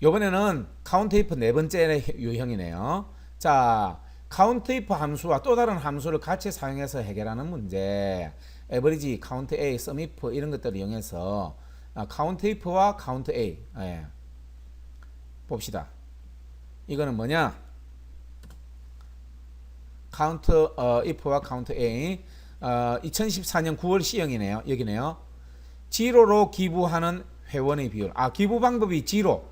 요번에는 if 네 번째 유형이네요. 자, if 함수와 또 다른 함수를 같이 사용해서 해결하는 문제. 에버리지, 카운트 A, if 이런 것들을 이용해서 아, 카운트 if와 카운트 A. 예. 봅시다. 이거는 뭐냐? 카운트 어, if와 카운트 A. 어, 2014년 9월 C형이네요. 여기네요. 지로로 기부하는 회원의 비율. 아, 기부 방법이 지로.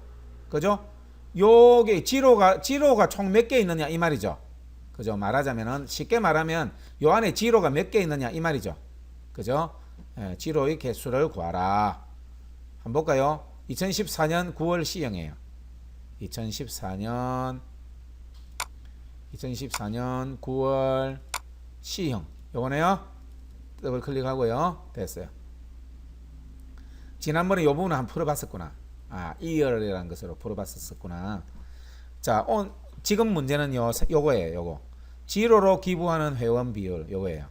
그죠? 요게 지로가 지로가 총 몇 개 있느냐 이 말이죠. 그죠? 말하자면은 쉽게 말하면 요 안에 지로가 몇 개 있느냐 이 말이죠. 그죠? 예, 지로의 개수를 구하라. 한번 볼까요? 2014년 9월 C형이에요. 2014년 2014년 9월 C형. 요거네요. 더블 클릭하고요. 됐어요. 지난번에 요 부분을 한번 풀어봤었구나. 아, 이열이라는 것으로 풀어봤었구나. 자, 온, 지금 문제는 요, 요거예요, 요거. 지로로 기부하는 회원 비율, 요거예요.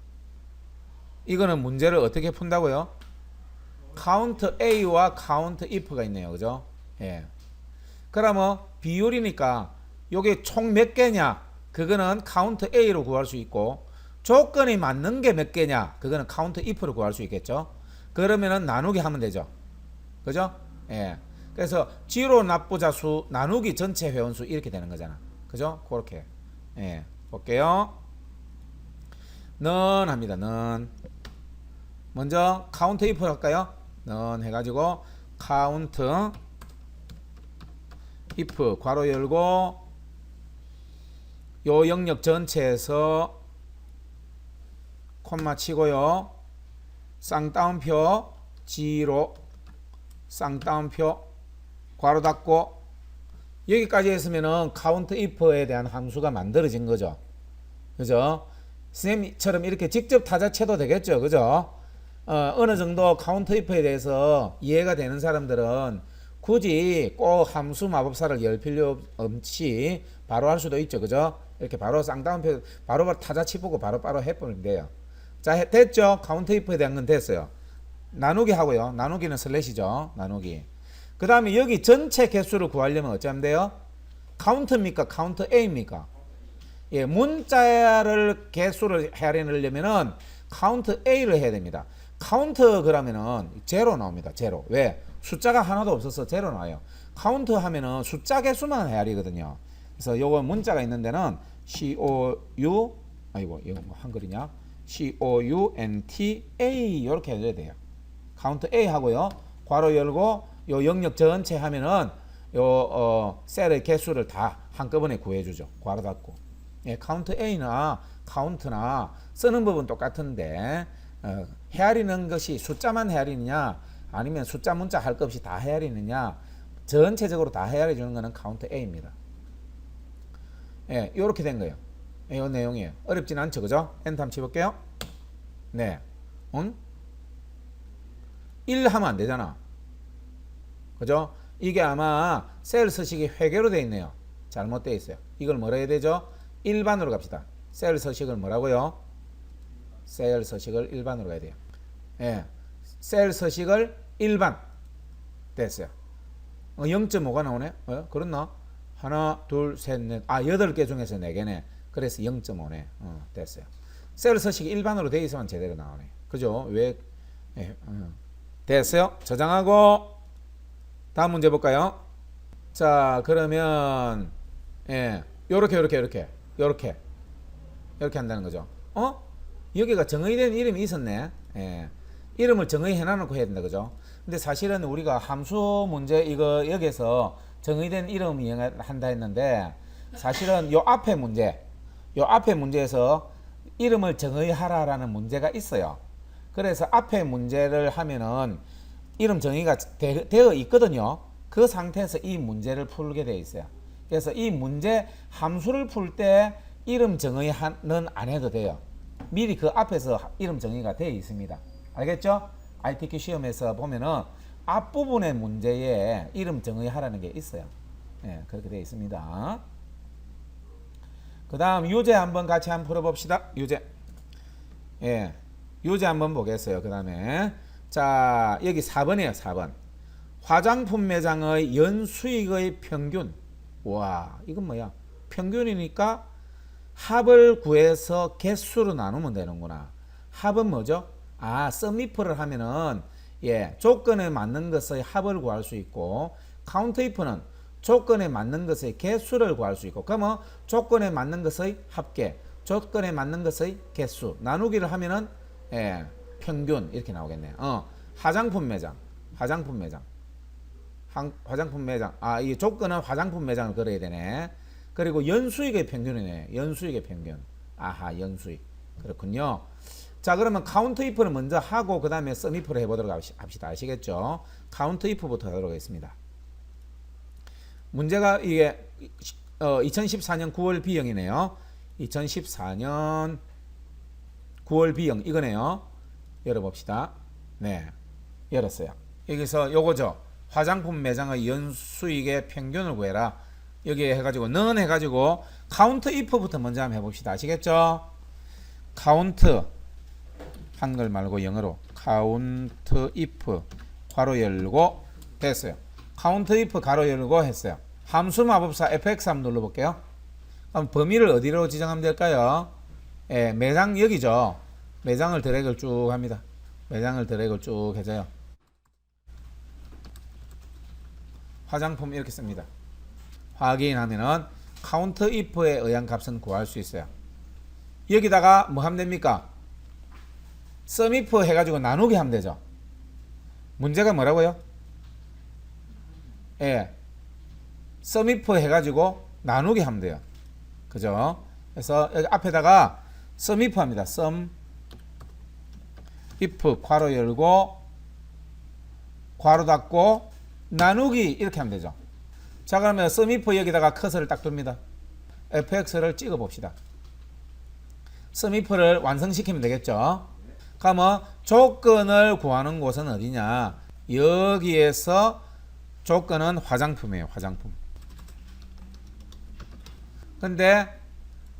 이거는 문제를 어떻게 푼다고요? 카운트 A와 카운트 if가 있네요, 그죠? 예. 그러면 비율이니까 요게 총 몇 개냐? 그거는 카운트 A로 구할 수 있고, 조건이 맞는 게 몇 개냐? 그거는 카운트 if로 구할 수 있겠죠? 그러면은 나누기 하면 되죠. 그죠? 예. 그래서 지로 납부자 수 나누기 전체 회원 수 이렇게 되는 거잖아. 그죠? 그렇게. 예. 볼게요. 넌 합니다. 넌. 먼저 카운트 if 할까요? 넌 해가지고 카운트 if 괄호 열고 요 영역 전체에서 콤마 치고요. 쌍따옴표 지로 쌍따옴표 괄호 닫고 여기까지 했으면은 카운트 if에 대한 함수가 만들어진 거죠. 그죠? 선생님처럼 이렇게 직접 타자쳐도 되겠죠. 그죠? 어, 어느 정도 카운트 if에 대해서 이해가 되는 사람들은 굳이 꼭 함수 마법사를 열 필요 없이 바로 할 수도 있죠. 그죠? 이렇게 바로 쌍따옴표 바로 바로 타자치 보고 바로 바로 해보면 돼요. 자, 해- 됐죠? 카운트 if에 대한 건 됐어요. 나누기 하고요. 나누기는 슬래시죠. 나누기. 그 다음에 여기 전체 개수를 구하려면 어쩌면 돼요? 카운트입니까? 카운트 A입니까? 예, 문자를 개수를 헤아려내려면은 카운트 A를 해야 됩니다. 카운트 그러면은 제로 나옵니다. 제로. 왜? 숫자가 하나도 없어서 제로 나와요. 카운트 하면은 숫자 개수만 헤아리거든요. 그래서 요거 문자가 있는 데는 C O U 아이고 이거 뭐 한글이냐? C O U N T A 이렇게 해줘야 돼요. 카운트 A 하고요. 괄호 열고 요 영역 전체 하면은 요 어, 셀의 개수를 다 한꺼번에 구해주죠. 괄호 닫고. 예, 카운트 A나 카운트나 쓰는 법은 똑같은데 어, 헤아리는 것이 숫자만 헤아리느냐 아니면 숫자 문자 할 것 없이 다 헤아리느냐 전체적으로 다 헤아려 주는 것은 카운트 A입니다. 예, 이렇게 된 거예요. 이 내용이에요. 어렵진 않죠, 그죠? 엔터 한번 쳐볼게요. 네, 응? 1 하면 안 되잖아. 그죠? 이게 아마 셀 서식이 회계로 돼 있네요. 잘못되어 있어요. 이걸 뭐라 해야 되죠? 일반으로 갑시다. 셀 서식을 뭐라고요? 셀 서식을 일반으로 가야 돼요. 예. 셀 서식을 일반. 됐어요. 어, 0.5가 나오네? 어, 그렇나? 하나, 둘, 셋, 넷. 아, 8개 중에서 4개네. 그래서 0.5네. 어, 됐어요. 셀 서식이 일반으로 돼 있으면 제대로 나오네. 그죠? 왜? 예, 어. 됐어요? 저장하고 다음 문제 볼까요? 자, 그러면 예, 요렇게 요렇게 요렇게 요렇게 이렇게 한다는 거죠. 어? 여기가 정의된 이름이 있었네. 예. 이름을 정의해 놔놓고 해야 된다 그죠? 근데 사실은 우리가 함수 문제 이거 여기서 정의된 이름 이용한다 했는데 사실은 요 앞에 문제 요 앞에 문제에서 이름을 정의하라라는 문제가 있어요. 그래서 앞에 문제를 하면은 이름 정의가 되, 되어 있거든요. 그 상태에서 이 문제를 풀게 되어 있어요. 그래서 이 문제 함수를 풀 때 이름 정의는 안 해도 돼요. 미리 그 앞에서 이름 정의가 되어 있습니다. 알겠죠? ITQ 시험에서 보면은 앞부분의 문제에 이름 정의하라는 게 있어요. 예, 그렇게 되어 있습니다. 그 다음 유제 한번 같이 한번 풀어봅시다. 유제. 예. 유제 한번 보겠어요. 그 다음에. 자, 여기 4번이에요. 4번. 화장품 매장의 연수익의 평균. 와, 이건 뭐야? 평균이니까 합을 구해서 개수로 나누면 되는구나. 합은 뭐죠? 아, 썸이프를 하면은 예, 조건에 맞는 것의 합을 구할 수 있고 카운트 if는 조건에 맞는 것의 개수를 구할 수 있고 그러면 조건에 맞는 것의 합계, 조건에 맞는 것의 개수 나누기를 하면은 예, 평균 이렇게 나오겠네요. 어, 화장품 매장, 화장품 매장. 한- 화장품 매장. 아, 이 조건은 화장품 매장을 걸어야 되네. 그리고 연수익의 평균이네. 연수익의 평균. 아하, 연수익. 그렇군요. 자, 그러면 카운트 if를 먼저 하고 그 다음에 썸 if를 해 보도록 합시다. 아시겠죠? 카운트 if부터 하도록 하겠습니다. 문제가 이게 어, 2014년 9월 B형이네요. 2014년 9월 B형 이거네요. 열어봅시다. 네, 열었어요. 여기서 요거죠. 화장품 매장의 연수익의 평균을 구해라. 여기에 해가지고 는 해가지고 카운트 if부터 먼저 한번 해봅시다. 아시겠죠? 카운트 한글 말고 영어로 카운트 if 괄호 열고 됐어요. 카운트 if 가로 열고 했어요. 함수 마법사 fx 한번 눌러볼게요. 그럼 범위를 어디로 지정하면 될까요? 예, 매장 여기죠. 매장을 드래그를 쭉 합니다. 매장을 드래그를 쭉 해줘요. 화장품 이렇게 씁니다. 확인하면은 카운트 if에 의한 값은 구할 수 있어요. 여기다가 뭐 하면 됩니까? sum 해가지고 나누기 하면 되죠. 문제가 뭐라고요? 예. sum 해가지고 나누기 하면 돼요. 그죠? 그래서 여기 앞에다가 sum 합니다. sum if 괄호 열고 괄호 닫고 나누기 이렇게 하면 되죠. 자 그러면 sum if 여기다가 커서를 딱 둡니다. fx를 찍어 봅시다. sum if를 완성시키면 되겠죠. 그러면 조건을 구하는 곳은 어디냐? 여기에서 조건은 화장품이에요. 화장품. 근데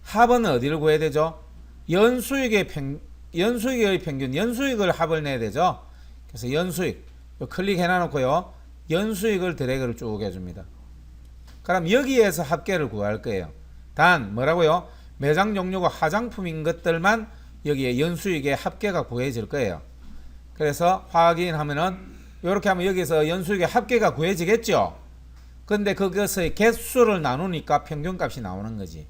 합은 어디를 구해야 되죠? 연수익의 평 연수익의 평균, 연수익을 합을 내야 되죠. 그래서 연수익 요 클릭해 놔놓고요. 연수익을 드래그를 쭉 해줍니다. 그럼 여기에서 합계를 구할 거예요. 단 뭐라고요? 매장 종류가 화장품인 것들만 여기에 연수익의 합계가 구해질 거예요. 그래서 확인하면은 이렇게 하면 여기서 연수익의 합계가 구해지겠죠. 근데 그것의 개수를 나누니까 평균값이 나오는 거지.